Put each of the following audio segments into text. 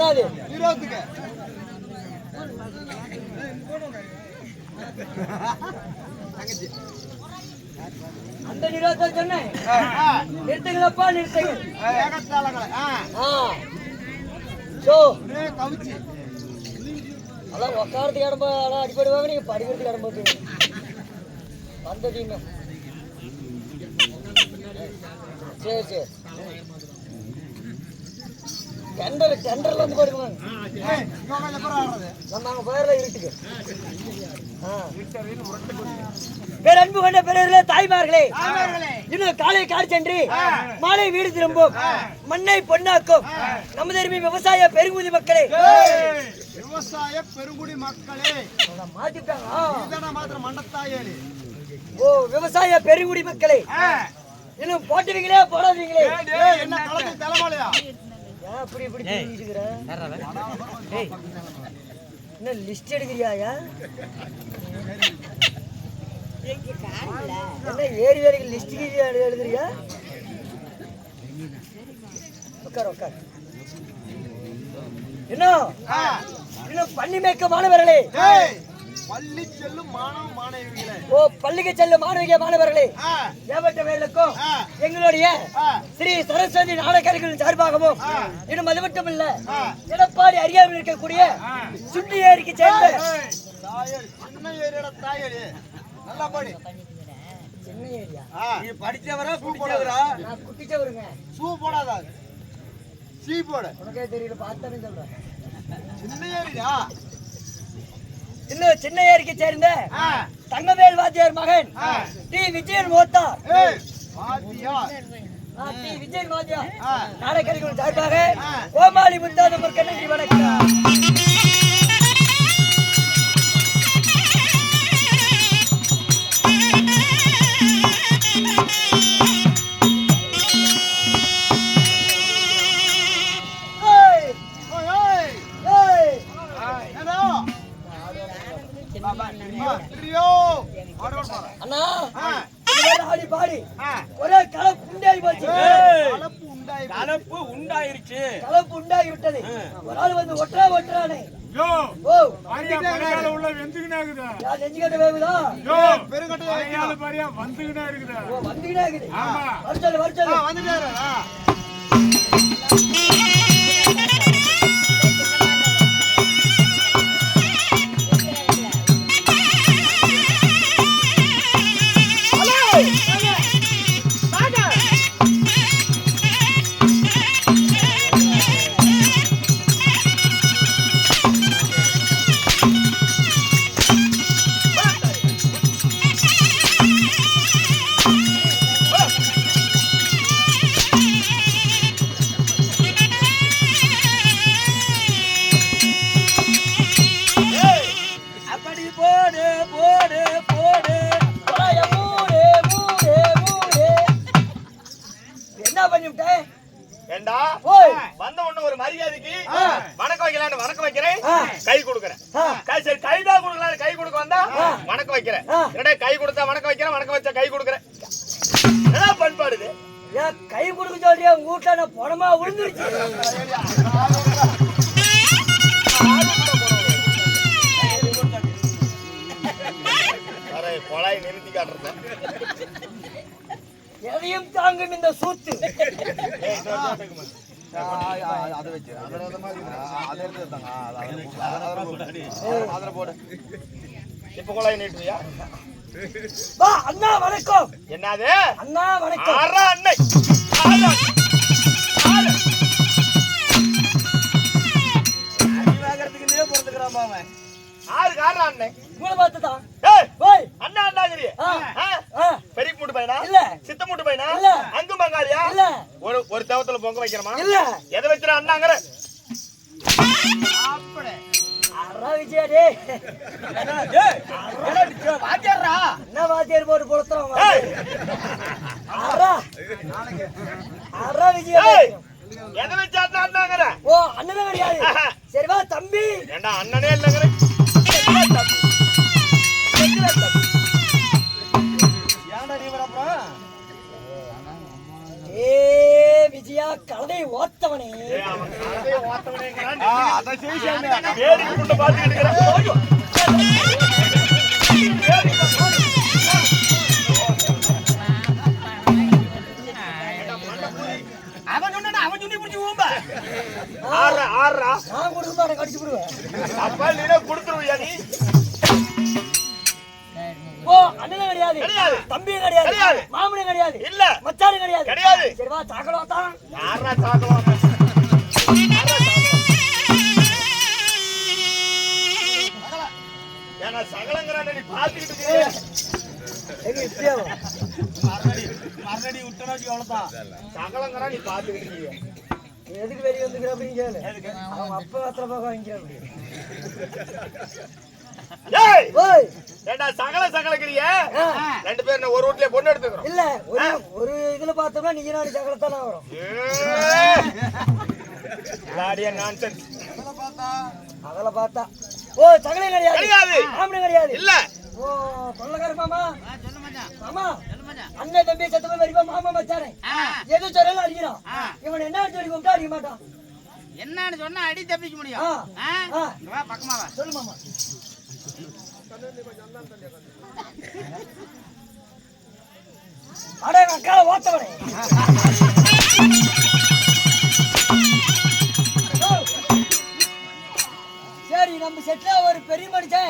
என்னது இருபத்துக்கு அந்த நிறுவனத்தை சொன்னேன். நிறுத்துங்களப்பா நிறுத்துங்கள் ஏகத்தாளங்களை ஆ. ஆ சோ. ஒரே கவிச்சு அதான் உக்காரத்துக்கு இடம் போ- அதான் அடிப்படுவாங்க நீங்க படிக்கிறதுக்கு இடம் போட்டு வந்ததீங்க சரி சரி டெண்டர் டெண்டர்ல அப்புறம் ஆடுறது. நம்ம அங்க போயிடல இருட்டுக்கு. பேரன்பு கொண்ட பிறர்களே தாய்மார்களே. இன்னும் காலை சென்று மாலை வீடு திரும்பும். மண்ணை பொன்னாக்கும். நமது அருமை விவசாய பெருங்குதி மக்களே. விவசாய பெருங்குடி மக்களே. மாத்திட்டாங்க மாத்திரம் ஓ விவசாய பெருங்குடி மக்களே. இன்னும் போட்டுவீங்களே போடாதீங்களே. என்ன தலைமாலையா? ஏன் இப்படி என்ன லிஸ்ட் எடுக்கிறியா என்ன ஏறி வரைக்கும் லிஸ்ட் எழுதுறியா? உட்கார் உட்கார். ஆ. இன்னும் பண்ணி மேய்க்க மாணவர்களே. பள்ளி செல்லும் மாணவ மாணவிகளே. ஓ பள்ளிக்கு செல்லும் மாணவிக மாணவர்களே. ஆ. தேவட்ட வேலுக்கும். எங்களுடைய ஸ்ரீ சரஸ்வதி நாடகர்கள் சார்பாகவும் இன்னும் அது மட்டும் இல்ல. எடப்பாடி அறியாமல் இருக்கக்கூடிய சுண்டி ஏரிக்கு சேர்ந்த தாயேடி சின்ன ஏரியோட தாயேடி நல்லா படி. சின்ன ஏரியா? நீ படிச்சவரா குடிச்சவரா நான் குட்டிச்சவருங்க. ஷூ போடாத. சீ போடு. உனக்கே தெரியல பார்த்தானே சொல்றேன். சின்ன ஏரியா? இன்னும் சின்ன ஏரிக்கு சேர்ந்த தங்கவேல் வாத்தியார் மகன். டி. விஜயன் ஆ, டி. விஜயன் வாத்தியார். ஆ. நாடகர்கள் சார்பாக. கோமாளி முத்தாதமர் நன்றி வணக்கம். அண்ணா. ஆடி பாடி. ஒரே கலப்பு உண்டாகி போச்சு. கலப்பு உண்டாய் கலப்பு உண்டாயிருச்சு. கலப்பு உண்டாகி விட்டது. ஒரு ஆள் வந்து பழையால உள்ள வெந்துக்கினே இருக்குதா. வந்துக்கினே இருக்குதா அதை வச்சு அதை எடுத்து எடுத்தாங்க அதில் போடு இப்ப கொலாய் நீட்டுறியா அண்ணா வணக்கம். என்னது? அண்ணா வணக்கம். ஆறா ஆறு ஆறா அன்னை உங்களை பார்த்து தான் ஏய் ஓய் அண்ணா? ஆ, பெரிய மூட்டு பையனா? இல்ல. சித்த மூட்டு பையனா? இல்ல. அங்கு மங்காளியா இல்ல. ஒரு ஒரு தேவத்துல பொங்க வைக்கிறமா இல்ல. எதை வச்சுற அண்ணாங்கிற? அப்படி அறா விஜயா டே வாத்தியாரா என்ன வாத்தியார் போட்டு. அறா. அறா விஜயா. எதை வச்சு அண்ணா அண்ணாங்கிற? ஓ அண்ணன் கிடையாது. சரி வா தம்பி. ஏண்டா அண்ணனே இல்லைங்கிற? ஊம்ப. ஆடுறா, ஆடுறா. நான் கொடுத்து கடிச்சு விடுவேன் அப்பா நீனே கொடுத்துருவியா நீ? ஓ அண்ணனும் கிடையாது. தம்பியும் கிடையாது. மாமனும் கிடையாது இல்ல. மச்சானும் கிடையாது கிடையாது. சரி வா சாக்கடம் தான் யார்றா சாக்கலாம்? ஏன்னா சகலங்கிறானே நீ பார்த்துக்கிட்டு இருக்கியே. எங்க இப்படியே வா. மறுபடி விட்டனா வச்சுக்கோ, அவ்வளவுதான். சகலங்கிறான் நீ பார்த்துக்கிட்டு இருக்கியே. நீ எதுக்கு வெளியே வந்துக்கிற அப்படின்னு கேளு அவங்க அப்பா காத்துல போக ஓய் ஏண்டா சகல சகலங்கிறியே? ஆ, ரெண்டு பேரும் ஒரு வீட்லயே பொண்ணு எடுத்துக்கிறோம். இல்ல ஒரு ஒரு இதுல பார்த்தோம்னா நீங்க நாடு சகலத்தானே வரும். லாடியா நான்சென்ஸ் அதெல்லாம் பார்த்தா? ஓ சகலையும் கிடையாது. கிடையாது. மாமனும் கிடையாது. இல்ல. ஓ கொள்ளக்கார மாமா. மாமா. அண்ணன் தம்பி சத்தமா வரைக்கும் மாமா மச்சானே. எது சொன்னாலும் அடிக்கிறான். இவன் என்ன சொல்லி கூப்பிட்டா அடிக்க மாட்டான். என்னன்னு சொன்னா அடி தப்பிக்க முடியும். ஆ, ஆ? ஆ, இங்க வா பக்கமா வா. சொல்லு மாமா. அட எங்க அக்கால ஓத்தவனே. சரி நம்ம செட்ல ஒரு பெரிய மனுஷன்.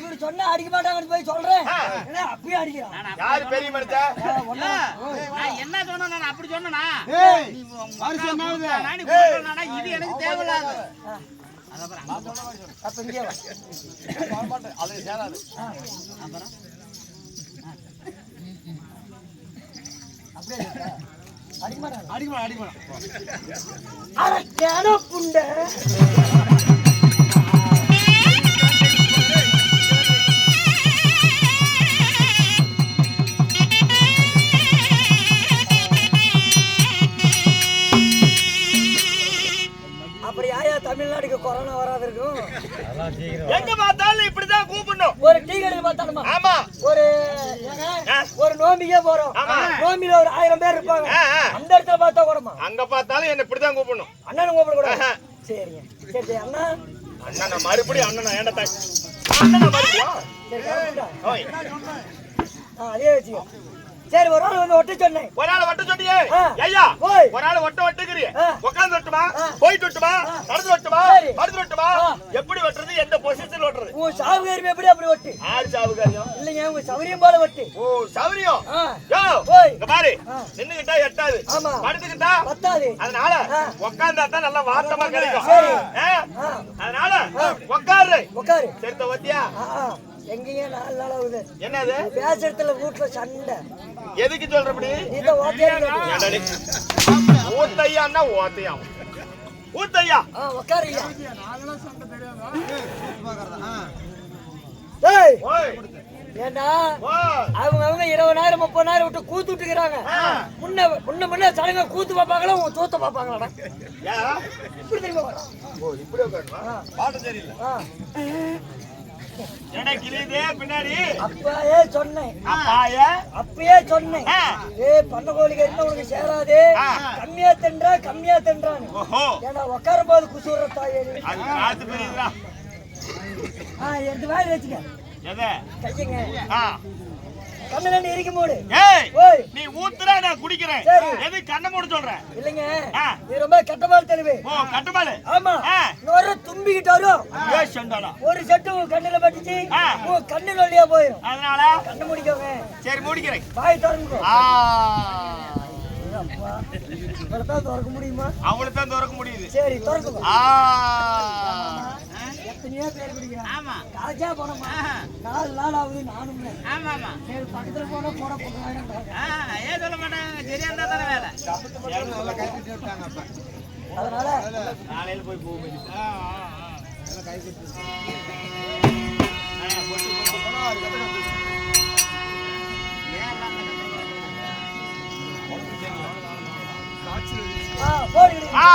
இவரு சொன்னா அடிக்க மாட்டாங்கன்னு போய் சொல்றேன். ஏன்னா அப்பயே அடிக்கிறான் யாரு பெரிய மனுஷன். நான் என்ன சொன்னா நான் அப்படி நீ கூப்பிட்டா, இது எனக்கு தேவையில்லாது ஆ. அதான் அங்க சொன்னா அப்ப இங்கே அது சேராது. அப்படியே புண்டை எங்க பார்த்தாலும் இப்படிதான் கூப்பிடணும். ஒரு டீ கடையில் பார்த்தாலுமா? ஆமா. ஒரு. ஒரு நோம்பிக்கே போறோம். ஆமா. நோம்பியில ஒரு ஆயிரம் பேர் இருப்பாங்க. அந்த இடத்துல பார்த்தா கூடமா? அங்க பார்த்தாலும் என்ன இப்படிதான் கூப்பிடணும். அண்ணனும் கூப்பிட கூட. சரிங்க. சரி சரி அண்ணா. அண்ணா மறுபடியும் அண்ணனா ஏன்டா தாய் அண்ணனா மறுபடியும்? அதே வச்சுக்கோ. சரி ஒரு நாள் வந்து ஒட்ட சொன்னேன். ஒரு ஆள் வட்ட சொன்னியே. ஐயா. ஒரு ஆள் வட்ட வட்டுக்கிறிய ஆ. உட்கார்ந்து வெட்டுமா ஆ. போயிட்டு வெட்டுமா ஆ. நடந்து வெட்டுமா சரி. படுத்து வெட்டுமா ஆ. எப்படி வெட்டுறது எந்த பொசிஷன் வெட்டுறது உன் சாவுகாரியம் எப்படி அப்படி ஒட்டு? ஆறு சாவுகாரியம்? இல்லைங்க உங்க சௌரியம் போல ஒட்டு. ஓ சௌரியம் யோ. இங்க பாரு. நின்னுகிட்டா எட்டாது. ஆமா. படுத்துக்கிட்டா பத்தாது. அதனால. உட்கார்ந்தா தான் நல்லா வாட்டமா கிடைக்கும். அதனால. உட்காரு உட்காரு சரித்த வத்தியா எங்கேங்க நாலு நாள் ஆகுது. என்னது? பேசுறதுல வீட்டுல சண்டை. எதுக்கு சொல்றபடி? ஏண்டடி? ஊத்தையான்னா ஓத்தையா? ஊத்தையா? ஓய்! ஏண்டா? அவங்க அவங்க இருபதாயிரம் முப்பதாயிரம் விட்டு கூத்து விட்டுக்கிறாங்க. முன்ன முன்ன முன்ன சடங்க கூத்து பார்ப்பாங்களா உங்க தூத்த பார்ப்பாங்களாடா? யா இப்படி திரும்ப வரா ஓ இப்படி பாட்டு சரியில்லை. என்ன கிளியுதே பின்னாடி. அப்பயே சொன்னேன். அப்பாய? அப்பயே சொன்னேன். ஏய் பண்ண கோழிக்கு என்ன உனக்கு சேராது. கம்மியா தின்றா கம்மியா தின்றான்னு ஓஹோ. ஏன்னா உட்காரும் போது குசுற ஆ எடுத்து வாய் வச்சுக்க. கையங்க. கண்ணு இருக்கு மூடு. ஏய் ஓய். நீ ஊத்துற நான் குடிக்கிறேன். எது கண்ணை மூட சொல்றேன் இல்லைங்க. நீ ரொம்ப கெட்டபால் தெளிவு. ஓ கட்டுப்பாடு ஆமா. நொற தும்பிக்கிட்டு வரும். ஏ சண்டாடா. ஒரு செட்டு உன் கண்ணுல பட்டுச்சு. உன் கண்ணு வழியா போயிடும் அதனால? கண்ணு முடிக்கோங்க. சரி மூடிக்கிறேன். வாய் திறந்துக்கோ. ஆ. அப்பா இவ்வளவுதான் திறக்க முடியுமா? அவளுக்கு தான் திறக்க முடியுது. சரி திறக்குமா ஆ. எத்தனையோ பேர் குடிக்கிறான் ஆமா. காஜா போனோமா. நாலு நாள் ஆகுது நானும் ஆமா ஆமா. சரி பக்கத்துல போனா போட போடுறாங்க. ஆ, ஏன் சொல்ல மாட்டாங்க? சரியா இருந்தா தானே வேலை. அதனால காலையில போய் பூ வந்து. ஆ போடுங்க ஆ.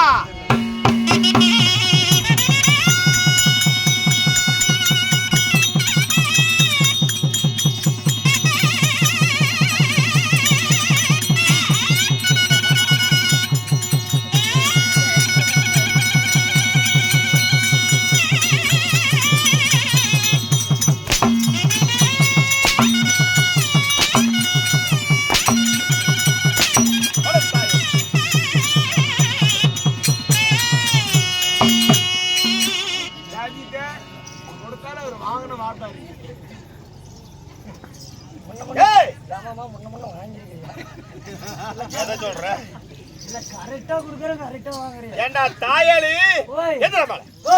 ஓய். எதுல மேல ஓ!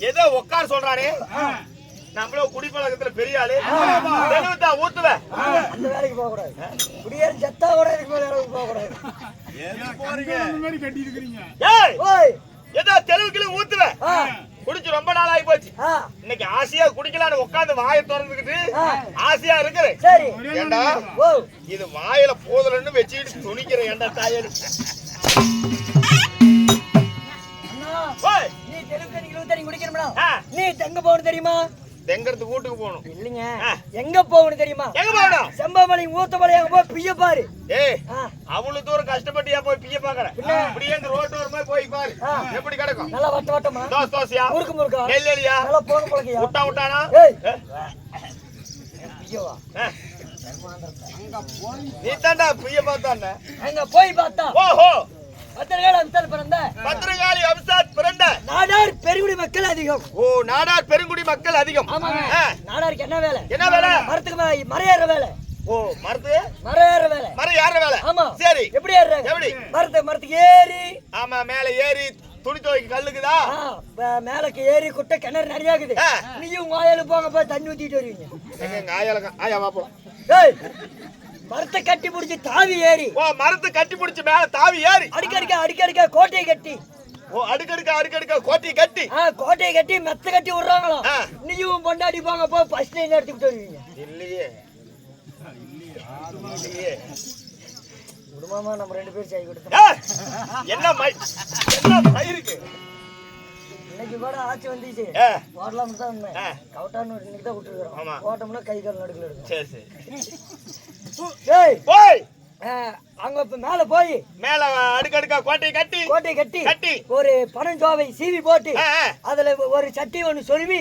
ஏதோ உட்கார சொல்றானே. நம்மள குடிப்பழக்கத்துல பெரிய ஆளு. ஊத்துவ. அந்த வேலைக்கு போக கூடாது குடியேறி செத்தா கூட இதுக்கு மேல வேலைக்கு போக கூடாது ஏதோ தெளிவுக்குள்ள ஊத்துவ. ஆ. குடிச்சு ரொம்ப நாள் ஆகி போச்சு இன்னைக்கு ஆசையா குடிக்கலான்னு உட்கார்ந்து வாயை திறந்துக்கிட்டு. ஆசையா இருக்குது. சரி. ஏண்டா? இது வாயில போதலன்னு வச்சுக்கிட்டு துணிக்கிற ஏண்டா ஓய். நீ தெலுங்கு ஆ. நீ எங்க போகணும் தெரியுமா? தெங்கறதுக்கு வீட்டுக்கு போகணும்? இல்லைங்க. எங்க போகணும் தெரியுமா? எங்க போகணும்? செம்பமலை ஊத்தமலை அங்க போய் பிய்ய பாரு. ஏய் அவ்வளவு தூரம் கஷ்டப்பட்டு ஏன் போய் பிய பாக்குற இப்படியே இந்த ரோட்டு மாதிரி போய் பாரு. எப்படி கிடக்கும்? நல்லா வட்ட வட்டமா? தோசை தோசையா? முறுக்கு முறுக்கா? நெல்லியா நல்லா போக பழக்கையா விட்டா விட்டானா ஏய். ஏ. நீ தாண்டா பிய பார்த்தான அங்க போய் பார்த்தா. ஓஹோ. பத்திரகால அம்சல் பிறந்த பத்திரகாளி அம்சாத் பிறந்த நாடார் பெருங்குடி மக்கள் அதிகம். ஓ நாடார் பெருங்குடி மக்கள் அதிகம். ஆமாங்க. நாடாருக்கு என்ன வேலை? என்ன வேலை? மரத்துக்கு மே- மரம் ஏற வேலை. ஓ மரத்து? மரம் ஏற வேலை. மரம் யார வேலை. ஆமா. சரி. எப்படி ஏறுறாங்க எப்படி? மரத்து மரத்துக்கு ஏறி. ஆமா மேல ஏறி துணி துவைக்க கல்லுக்குதா? மேலக்கு ஏறி குட்டை கிணறு நிறைய இருக்குது. நீயும் ஆயாலும் போங்க போய் தண்ணி ஊத்திட்டு வருவீங்க. எங்க ஆயால ஆயா ஏய் மரத்தை கட்டி பிடிச்சி தாவி ஏறி. ஓ மரத்து கட்டி பிடிச்சு மேல தாவி ஏறி. அடிக்கடிக்க அடிக்கடிக்க கோட்டையை கட்டி. ஓ அடுக்கடுக்க அடுக்கடுக்க கோட்டி கட்டி. ஆ கோட்டையை கட்டி மெத்த கட்டி விடுறாங்களாம். ஆ. நீயும் பொண்டாடி போங்க போய் ஃபர்ஸ்ட் லைன் எடுத்துக்கிட்டு வருவீங்க. இல்லையே. இல்லையே. விடுமாமா நம்ம ரெண்டு பேரும் செய்ய கொடுத்தோம். என்ன மை என்ன மயிருக்கு இன்னைக்கு கூட ஆட்சி வந்துச்சு. ஓடலாம் தான். கவுட்டான்னு இன்னைக்கு தான் ஆமா. விட்டுருக்குறோம் ஓட்டம்னா கை கால் நடுக்கல எடுக்கும் சரி சரி. போய். அங்க இப்ப மேல போய் மேல அடுக்கடுக்கா கோட்டையை கட்டி கோட்டையை கட்டி கட்டி. ஒரு பனஞ்சோவை சீவி போட்டு அதுல ஒரு சட்டி ஒண்ணு சொருவி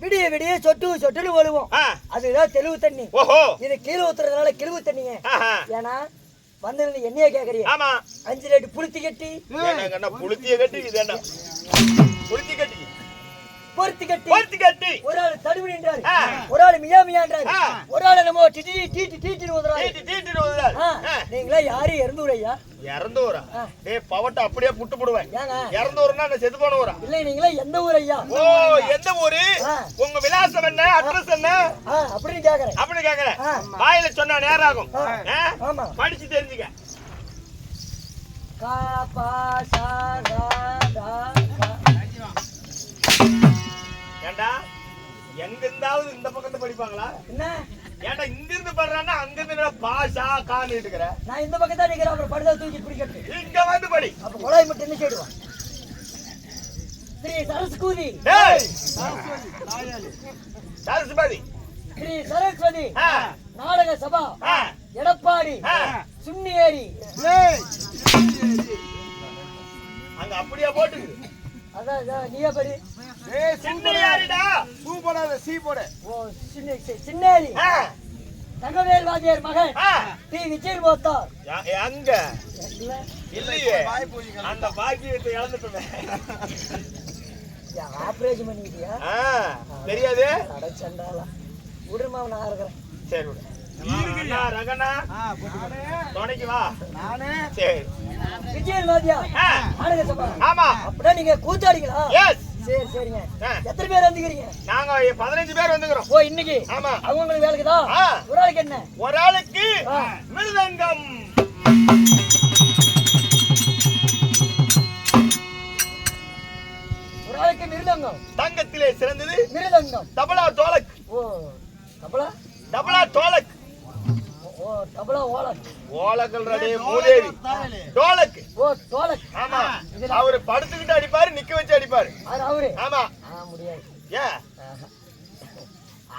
விடிய விடிய சொட்டு சொட்டுன்னு ஆ. அதுதான் தெளிவு தண்ணி. இது கீழே ஊத்துறதுனால கிழிவு தண்ணிங்க. ஏன்னா வந்திருந்து என்னைய கேக்குறீங்க? ஆமா. அஞ்சு ரேட்டு புளுத்தி கட்டி. புளுத்திய கட்டி இது என்ன? புளுத்தி கட்டி. பொருத்தி கட்டி. பொருத்தி கட்டி. ஒரு ஆள் தடுவின்றாரு ஆ. ஒரு ஆள் மியா மியான்றாரு. ஒரு ஆள் நம்ம டிடி ஊதுறாரு. தீட்டி தீட்டிட்டு வருதால். ஆ, ஆ. நீங்களா யாரு? இறந்து விடையா இறந்து வரா ஆ. டேய் பவட்ட அப்படியே புட்டு போடுவேன். ஏங்க? இறந்து வரனா நான் செத்து போன வரா இல்லை நீங்களா எந்த ஊர் ஐயா? ஓ எந்த ஊரு. உங்க விலாசம் என்ன? அட்ரஸ் என்ன? ஆ, அப்படின்னு கேக்குறேன். அப்படி கேக்குறேன். வாயில சொன்னா நேரம் ஆகும்? ஆமா. படிச்சு தெரிஞ்சுக்க. கா பா சா. ஏண்டா? எங்க இருந்தாவது இந்த பக்கத்தை படிப்பாங்களா? என்ன? ஏன்டா இங்க இருந்து படுறான்னா அங்க இருந்து பாஷா கான்னு இருக்கிற நான் இந்த பக்கம் தான் நிக்கிறேன் அப்புறம் படுதா தூக்கி பிடிக்கட்டு. இங்க வந்து படி. அப்ப குழாய் மட்டும் என்ன செய்டுவான் ஸ்ரீ சரஸ்வதி. ஸ்ரீ சரஸ்வதி. நாடக சபா. எடப்பாடி. ஆ. சுன்னியேரி. அங்க அப்படியே போட்டு அதான் நீயே படி. சின்ன யாருடா? பூ போடாத சீ போடு. ஓ சின்ன சி- சின்னேரி. தங்கவேல் வாத்தியார் மகன். டி. விஜய் போத்தார் யா- அங்க. இல்ல. இல்லையே. அந்த பாக்கியத்தை இழந்துட்டோமே. ஆபரேஷன் பண்ணிக்கிட்டியா? ஆ, தெரியாது? அடைச்சண்டாலா விடுமா நான் இருக்கிறேன் சரி விடு. ரகண்ணா துணைக்கு வா. நானே. சரி. நாடக சபா ஆமா. அப்படின்னா நீங்க கூத்தாடிங்களா எஸ் சரிங்க. எத்தனை பேர் வந்துக்கிறீங்க நாங்க பதினஞ்சு பேர் வந்துக்கிறோம். ஓ இன்னைக்கு? ஆமா. அவங்களுக்கு வேலைக்குதா ஆ. ஒரு ஆளுக்கு என்ன? ஒரு ஆளுக்கு. மிருதங்கம். ஒரு ஆளுக்கு மிருதங்கம். தங்கத்திலே சிறந்தது மிருதங்கம். தபலா தோலக். ஓ தபலா? தபலா தோலக். தபலா ஓலக் ஓலக்கல் ரடே மூதேவி. தோலக் ஓ தோலக் ஆமா. அவரு படுத்துக்கிட்டு அடிப்பாரு நிக்க வச்சு அடிப்பாரு. அவரு ஆமா. முடியாது. ஏன்.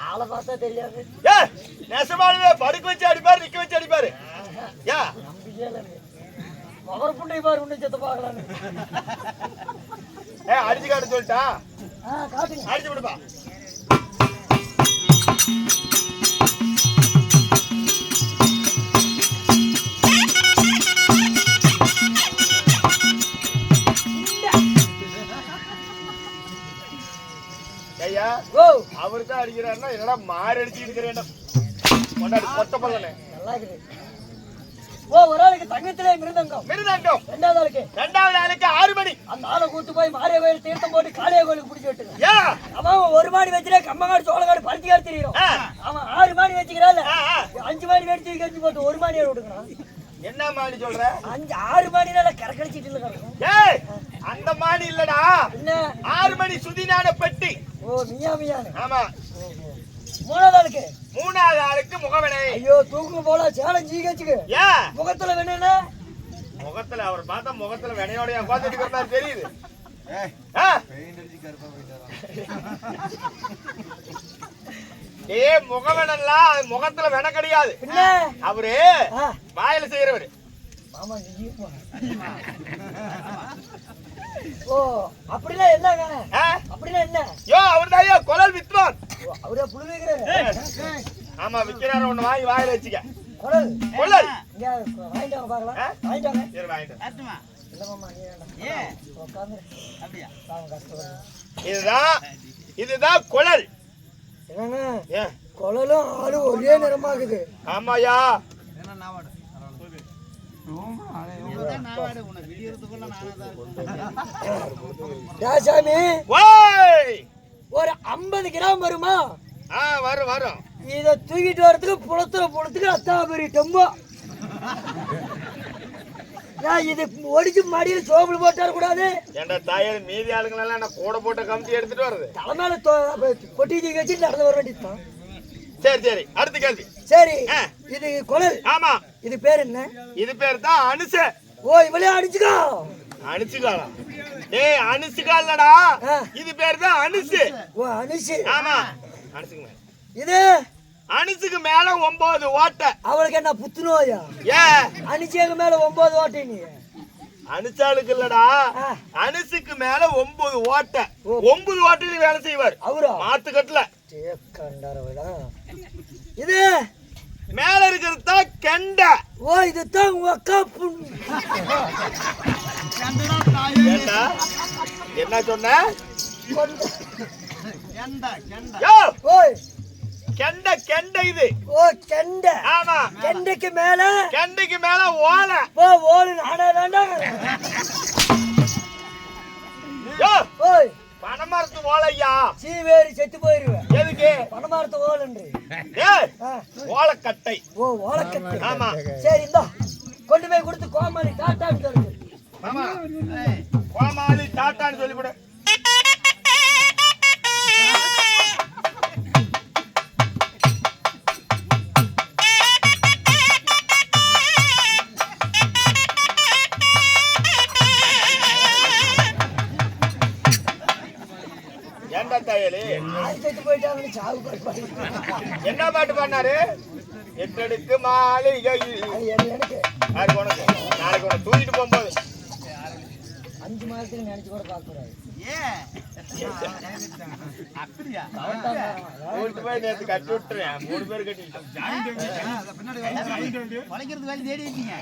ஆளை பார்த்தா தெரியாது. ஏ நெசமாலுமே படுக்க வச்சு அடிப்பாரு நிக்க வச்சு அடிப்பாரு. இல்லை. மகர் புண்டை பாரு உன்னை செத்து பார்க்கலான்னு. ஏ அடிச்சு காட்ட சொல்லிட்டா? அடிச்சு விடுப்பா அடிக்கிறாருன்னா என்னடா மாறி இருக்கிறேன் கொண்டாடி கொட்ட பல்லனே நல்லா இருக்குது ஓ ஒரு ஆளுக்கு தங்கத்திலே மிருதங்கம். மிருதங்கம். ரெண்டாவது ஆளுக்கு. ரெண்டாவது ஆளுக்கு ஆறு மணி. அந்த ஆளை கூட்டு போய் மாரிய கோயில் தீர்த்தம் போட்டு காளிய கோயிலுக்கு பிடிச்சி விட்டுங்க. அவன் ஒரு மாடி வச்சுட்டே கம்மங்காடு சோளக்காடு பருத்திக்காடு தெரியும். ஆ. அவன் ஆறு மாடி வச்சுக்கிறாள். அஞ்சு மாடி வெடிச்சு கழிச்சு போட்டு ஒரு மாடியை விட்டுக்கிறான். என்ன மாடி சொல்ற? அஞ்சு ஆறு மாடினால கரக்கடிச்சிட்டு இல்லை கிடக்கும் ஏய் அந்த மாடி இல்லடா. என்ன? ஆறு மணி சுதினான பெட்டி ஓ மியா மியானு ஆமா. மூணாவது ஆளுக்கு மூணாவது ஆளுக்கு முகவினை. ஐயோ தூக்கு போல சேலம் ஜீகச்சுக்கு ஏன் முகத்துல வேணும்னா முகத்துல அவர் பார்த்தா முகத்துல வினையோட உட்காந்துட்டு இருக்கிறாரு தெரியுது? ஏ முகவனெல்லாம் முகத்துல வென கிடையாது. அவரு வாயில செய்யறவரு ஆமா நீ போ. ஓ என்னங்க ஆ? அப்படின்னா என்ன? யோ அவர் தான் குழல் வித்வான். ஓ, அவரே புழு வைக்கிறாரு ஆமா விக்கிறாரு ஒண்ணு வாங்கி வாயில வச்சுக்க. குடல் குழல் இங்க வாங்கிட்டு வாங்க பார்க்கலாம்? வாங்கிட்டு வாங்க. சரி வாங்கிட்டு இல்ல கஷ்டப்படுறேன். இதுதான் இதுதான் குழல் குழலும் ஆளும் ஒரே நிறமாகுது ஆமாயா இதுதான் நாவாடு உனக்கு விடியறதுக்குள்ள நானா தான் இருப்பேன். ராசாமி ஓய் ஒரு ஐம்பது கிராம் வருமா? ஆ வரும் வரும். இத தூக்கிட்டு வரதுக்கு புலத்துல புலத்துக்கு அத்தா பெரிய டொம்போ நான் இது ஒடிச்சு மடியில் சோப்புல போட்டார கூடாது ஏன்டா தாயார் மீதி ஆளுங்களெல்லாம் என்ன கூட போட்ட கமிட்டி எடுத்துட்டு வருது? தலைமையில கொட்டி வச்சு நடந்து வர வேண்டியதுதான். சரி சரி அடுத்த கேள்வி. சரி. இது குழல். ஆமா. இது பேர் என்ன? இது பேர் தான் அனுச. ஓ இவளே அடிச்சுக்கோ. அனுசுகாலம் ஏய் அனுசுகாலடா ஆ. இது பேர் தான் அனுசு. ஓ அனுசு. ஆமா. அனுசுக்கு மேல இது? அனுசுக்கு மேல ஒன்பது ஓட்டை. அவளுக்கு என்ன புத்துநோயா? ஏன் அனுச்சேங்க மேல ஒன்பது ஓட்டை நீ. அனுசாளுக்கு இல்லடா. அனுசுக்கு மேல ஒன்பது ஓட்டை. ஒன்பது ஓட்டையில வேலை செய்வார். அவரா? மாத்துக்கட்டுல இது? மேல இருக்கிறது தான் கெண்டை. ஓ இதுதான் உங்க அக்கா புண் ஏண்டா? என்ன சொன்ன? கொண்ட- கெண்டா. கெண்டா யோ! ஓய் கெண்டை கெண்டை இது. ஓ கெண்டை. ஆமா. கெண்டைக்கு மேல? கெண்டைக்கு மேல ஓலை. ஓ ஓடு நானே வேண்டாம். யோ! ஓய். பனமரத்து ஓலையா சீவேரி செத்து போயிருவேன். எதுக்கு? பணமாரத்து ஏய் ஆ, ஓலைக்கட்டை. ஓ ஓலக்கட்டு. ஆமா. சரி இந்தா. கொண்டு போய் கொடுத்து கோமாளி டாட்டான்னு சொல்லுங்க ஆமா. கோமாளி டாட்டான்னு சொல்லிவிடு நேத்து கட்டி விட்டுறேன். மூணு பேர் கட்டிக்கிட்டோம் உழைக்கிறது வேலை தேடி இருக்கீங்க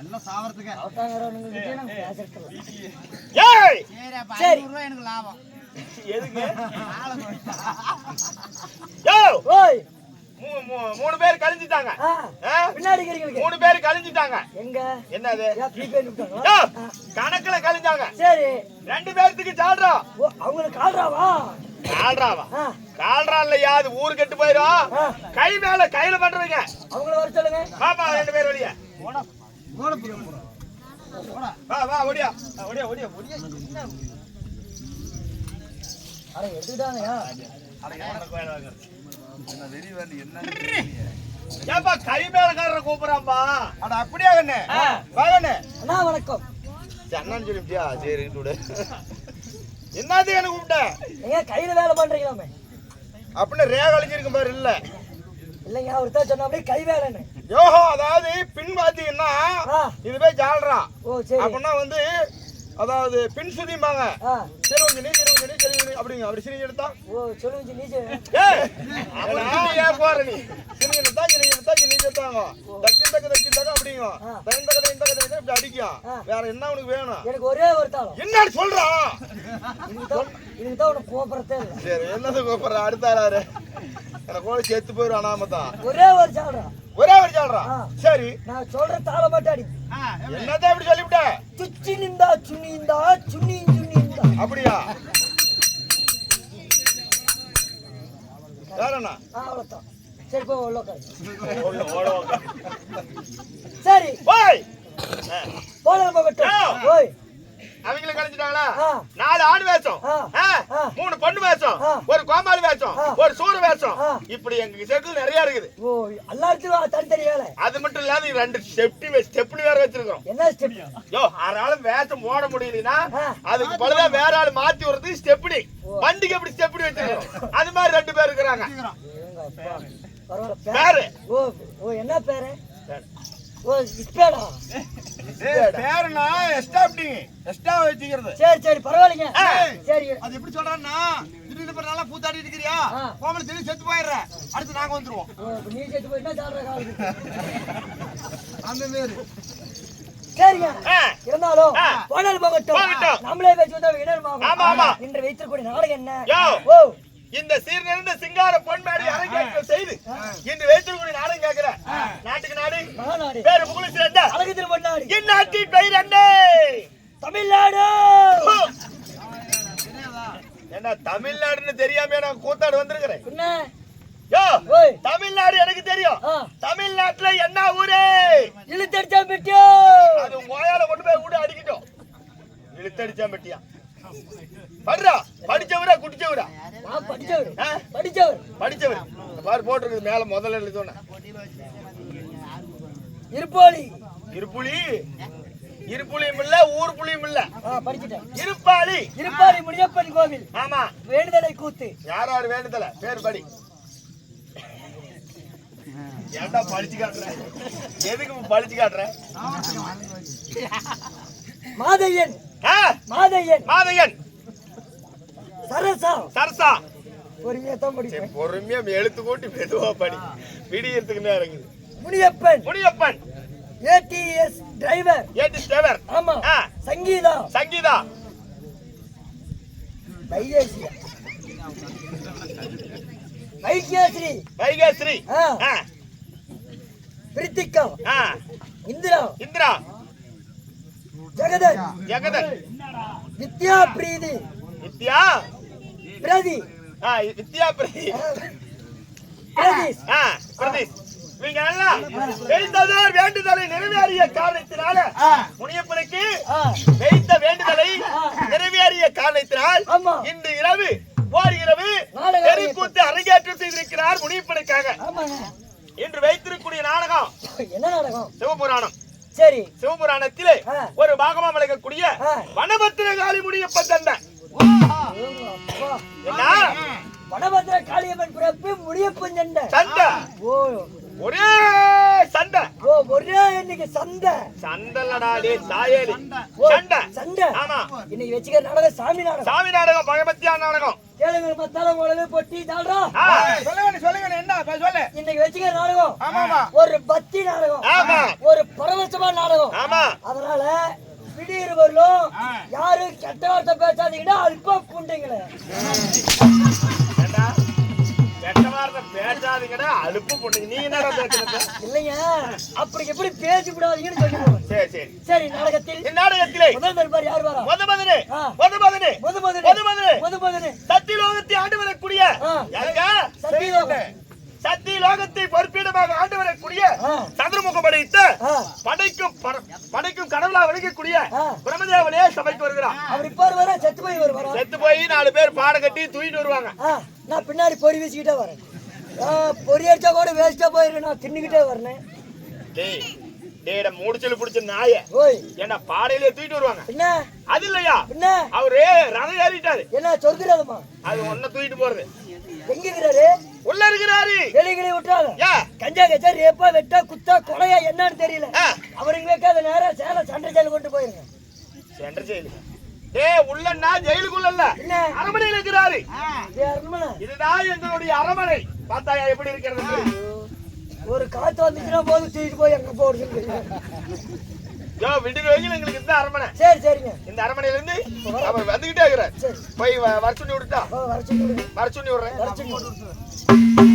எல்லாம் சாவறதுக்கு சரி ரூபாய் எனக்கு லாபம் மூணு பேர் கழிஞ்சிட்டாங்க? பின்னாடி மூணு பேர் கழிஞ்சிட்டாங்க. எங்க? என்னது? கணக்குல கழிஞ்சாங்க. சரி. ரெண்டு பேர்த்துக்கு சால்றா ஓ அவங்களுக்கு கால்றாவா கால்றாவா ஆ கால்றா இல்லையா அது ஊரு கெட்டு போயிரும். ஆ. கை மேல கையில பண்றீங்க. அவங்கள வர சொல்லுங்க. பாப்பா ரெண்டு பேர் வெளிய. போடா. வா வா ஓடியா. ஓடியா ஓடியா ஓடியா. அட எடுத்துட்டாங்கயா ஏப்பா கை மேலக்காரரை கூப்பிடுறான்பா அட அப்படியா கண்ணு? ஆ. வா கண்ணு அண்ணா வணக்கம். அண்ணான்னு சொல்லிட்டியா சரி விடு. என்னது எனக்கு கூப்பிட்ட? ஏங்க கையில வேலை பண்றீங்களாமே? அப்படின்னு ரேக அழிஞ்சிருக்கும் பாரு இல்ல இல்லைங்க அவர் தான் சொன்ன அப்படியே கை வேலைன்னு யோஹோ அதாவது பின் பாத்தீங்கன்னா இதுவே ஜால்ரா ஓ சரி அப்படின்னா வந்து அதாவது பின் சுதிம்பாங்க ஆ சிறுவஞ்சனி சிறுவஞ்சனி சிறுவஞ்சனி அப்படிங்க அப்படி சிரிஞ்சு எடுத்தா ஓ சொல்லுங்க நீ ஏன் போற நீ சிரிஞ்சு எடுத்தா சிரிஞ்சு எடுத்தா சிரிஞ்சு எடுத்தாங்க தக்கி தக்க தக்கி தக்க அப்படிங்க. தயின் தக்க தயின் தக்க தக்க இப்படி அடிக்கும். வேற என்ன உனக்கு வேணும் எனக்கு ஒரே ஒரு தாளம் என்னன்னு சொல்றான் இதுக்கு தான் உனக்கு கோபுரத்தே இல்லை. சரி என்னது கூப்பிடுற அடுத்த ஆளாரு எனக்கு கூட செத்து போயிடும் அனாமதான் ஒரே ஒரு சாடுறா ஒரே ஒரு ஆ. சரி. நான் சொல்ற தாள எப்படி? என்னதான் இப்படி சொல்லிவிட்ட? சுச்சி நிந்தா சுண்ணி இந்தா சுண்ணி சுண்ணி இந்தா அப்படியா? வேறண்ணா ஆ, அவ்வளவுதான். சரி போ உள்ள சரி. ஓய்! போலாம் போகட்டும். ஆ. அவங்களும் கழிச்சிட்டாங்களா ஆ. நாலு ஆண் வேஷம். மூணு பொண்ணு வேஷம். ஒரு கோமாளி வேஷம். ஒரு சூறு வேஷம். இப்படி எங்க செட்டில் நிறைய இருக்குது. ஓ எல்லாத்துக்கும் தனித்தனி வேலை. அது மட்டும் இல்லாத ரெண்டு ஸ்டெப்டி ஸ்டெப்னி வேற வச்சிருக்கோம் என்ன ஸ்டெப் யோ ஆறால வேஷம் போட முடியலனா. அதுக்கு பதிலா வேற ஆள் மாத்தி விடுறது ஸ்டெப்னி வண்டிக்கு எப்படி ஸ்டெப்னி வச்சிருக்கோம் அது மாதிரி ரெண்டு பேர் இருக்கிறாங்க? பேரு. ஓ ஓ என்ன பேரு. ஓ இஸ்பேடா? பேருண்ணா எஸ்டாப்டிங் எஸ்டா வச்சுக்கிறது சரி சரி பரவாயில்லைங்க. சரி அது எப்படி சொல்றான்னா திடீர்னு நல்லா பூத்தாடி இருக்கிறியா. கோமல திடீர்னு செத்து போயிடுற அடுத்து நாங்க வந்துருவோம் நீ செத்து போயிட்டா அந்த மாரி சரிங்க. இருந்தாலும் ஆ. போனால் போகட்டும். நம்மளே பேச்சு வந்தா. இன்று வைத்திருக்கூடிய நாடகம் என்ன. ஓ இந்த சீர் நிறைந்த சிங்கார பொன்மேடி அரங்கேற்றம் செய்து இன்று வைத்திருக்கூடிய நாடும் கேட்கிற நாட்டுக்கு நாடு பேரு புகழ் சிறந்த அழகு திருமண்ணாடு இந்நாட்டின் பெயர் என்ன? தமிழ்நாடு. என்ன தமிழ்நாடுன்னு தெரியாம நான் கூத்தாடு வந்திருக்கிறேன். தமிழ்நாடு எனக்கு தெரியும். தமிழ்நாட்டுல என்ன ஊரு? இழுத்தடிச்சா பெட்டியோ அது மோயால கொண்டு போய் கூட அடிக்கட்டும். இழுத்தடிச்சா மெட்டியா படுறா படிச்சவரா குடிச்சவரா? படிச்சவர்? படிச்சவர். படிச்சவர். பாரு போட்டிருக்குது மேல முதல்ல எழுதணும் இருப்பாளி இருப்புலி. இருப்புலியும் இல்ல ஊர் புலியும் இல்ல படிச்சிட்டேன். இருப்பாளி. இருப்பாளி முனியப்பன் கோவில். ஆமா. வேண்டுதலை கூத்து. யார் யார் வேண்டுதல? பேர் படி. ஏன்டா படிச்சு காட்டுற? எதுக்கு படிச்சு காட்டுற? மாதையன். மாதையன். மாதையன். சரசா. சரசா. பொறுமையா தான் படிப்பேன். பொறுமையா எழுத்து கூட்டி மெதுவா படி. விடியறதுக்கு நேரம் இருக்குது முனியப்பன். முனியப்பன். ஏடிஎஸ் டிரைவர் ஏடி ஸ்டேவர் ஆமா. சங்கீதா. சங்கீதா. வைகேசியா. வைகேஸ்ரீ வைகேஸ்ரீ பிரித்திகா. இந்திரா. இந்திரா. ஜெகதன். ஜெகதன். வித்யா பிரீதி வித்யா. பிரதி. ஆ, வித்யா பிரதி. பிரதீஷ். பிரதீஷ். இவங்க எல்லாம் வைத்ததோர் வேண்டுதலை நிறைவேறிய காரணத்தினால முனியப்பனுக்கு வைத்த வேண்டுதலை நிறைவேறிய காரணத்தினால். இன்று இரவு ஓர் இரவு தெருக்கூத்து அரங்கேற்றம் செய்திருக்கிறார் முனியப்பனுக்காக. இன்று வைத்திருக்கக்கூடிய நாடகம் என்ன நாடகம்? சிவபுராணம். சரி. சிவபுராணத்திலே. ஒரு பாகமா விளக்கக்கூடிய. வனபத்திர காளி அப்பா. என்ன வடபத்திர காளியம்மன் பிறப்பு முடியப்பன் சண்டை. சண்டை. ஓ. ஒரே சண்டை. ஓ ஒரே இன்னைக்கு சண்டை சண்டலடா டே சாயேலி. ஓ, சண்டை. சண்டை. ஆமா. இன்னைக்கு வச்சுக்கிற நாடகம் சாமி நாடகம். சாமி நாடகம் பகவத்தியா நாடகம். கேளுங்க மத்தால உழவு பொட்டி ஆ, சொல்லுங்க சொல்லுங்க என்ன? சொல்லு. இன்னைக்கு வச்சுக்கிற நாடகம் ஆமாமா ஒரு பக்தி நாடகம். ஆமா. ஒரு பரவசமான நாடகம். ஆமா. அதனால திடீர் வரலும் யாரும் கெட்ட வார்த்தை பேசாதீங்கன்னா அல்ப வார்த்தை பேசாதீங்கடா அலுப்பு பொண்ணுங்க. நீ என்னடா பேசுறது? இல்லைங்க. அப்படி எப்படி பேசி விடாதீங்கன்னு சொல்லி. சரி சரி. சரி நாடகத்தில் இந்நாடகத்திலே முதல் தர்பார் யார் வரா மொத மதனே. மொத மதனே முது மதனே முது லோகத்தை ஆண்டு வரக்கூடிய. யாருங்க? சத்தி லோகத்தை பொறுப்பீடமாக ஆண்டு வரக்கூடிய ஆ. சதுர்முகம் படைத்த படைக்கும் படைக்கும் கடவுளா விளங்கக்கூடிய ஆ. பிரம்மதேவனே சபைக்கு வருகிறான் அவர் இப்ப வர செத்து போய் ஒரு வரா செத்து போய் நாலு பேர் பாட கட்டி தூக்கிட்டு வருவாங்க. நான் பின்னாடி பொறி வீசிக்கிட்டே வரேன். பொறி அடிச்சா கூட வேஸ்டா போயிரு நான் தின்னுக்கிட்டே வரேன் டேய் டேட மூடிச்சல் பிடிச்ச நாய என்ன பாடையிலே தூக்கிட்டு வருவாங்க. என்ன அது இல்லையா? என்ன அவரு ரதம் ஏறிட்டாரு. என்ன சொர்க்கிறதுமா அது ஒன்ன தூக்கிட்டு போறது. எங்க இருக்கிறாரு? உள்ள இருக்கிறாரு. வெளிகளே விட்டாங்க. ஏ கஞ்சா கச்சா ரேப்பா வெட்டா குத்தா கொலையா என்னன்னு தெரியல. அவருக்கு வைக்காத நேரம் சேலம் சண்டை ஜெயில கொண்டு போயிருங்க. சென்ற ஜெயிலு டேய் உள்ளன்னா ஜெயிலுக்குள்ள இல்ல. அரமனையில் இருக்கிறாரு. இதுதான் எங்களுடைய அரமனை பார்த்தாயா எப்படி இருக்கிறது ஒரு காத்து வந்துச்சுன்னா போது தூக்கிட்டு போய் எங்க போடுறது யோ விடுங்க வைக்கல எங்களுக்கு இந்த அரமனை சரி சரிங்க. இந்த அரமனையில இருந்து அவர் வந்துகிட்டே இருக்கிறார். சரி. போய் வர சொல்லி விட்டுட்டா வர சொல்லி விடுங்க வர சொல்லி விடுறேன். வர சொல்லி விடுங்க.